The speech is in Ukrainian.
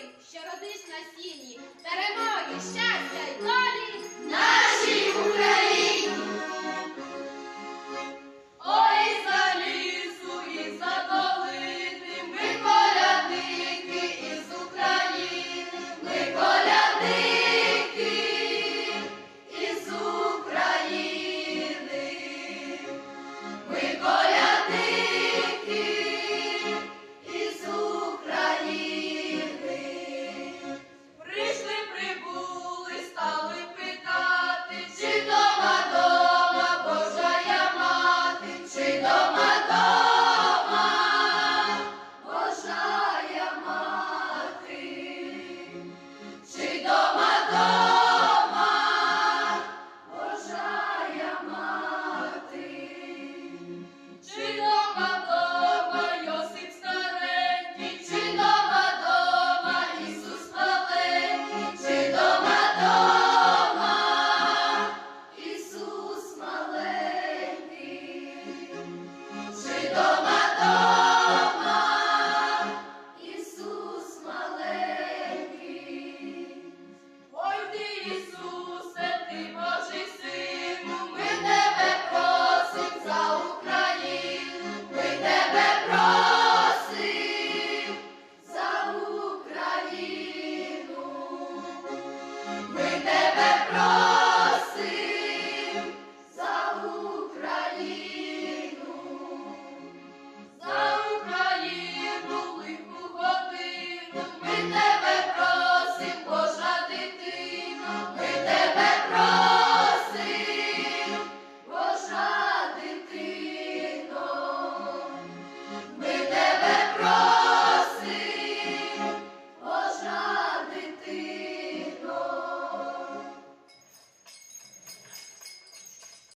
синів, що родиш на сіні, перемоги, щастя й долі.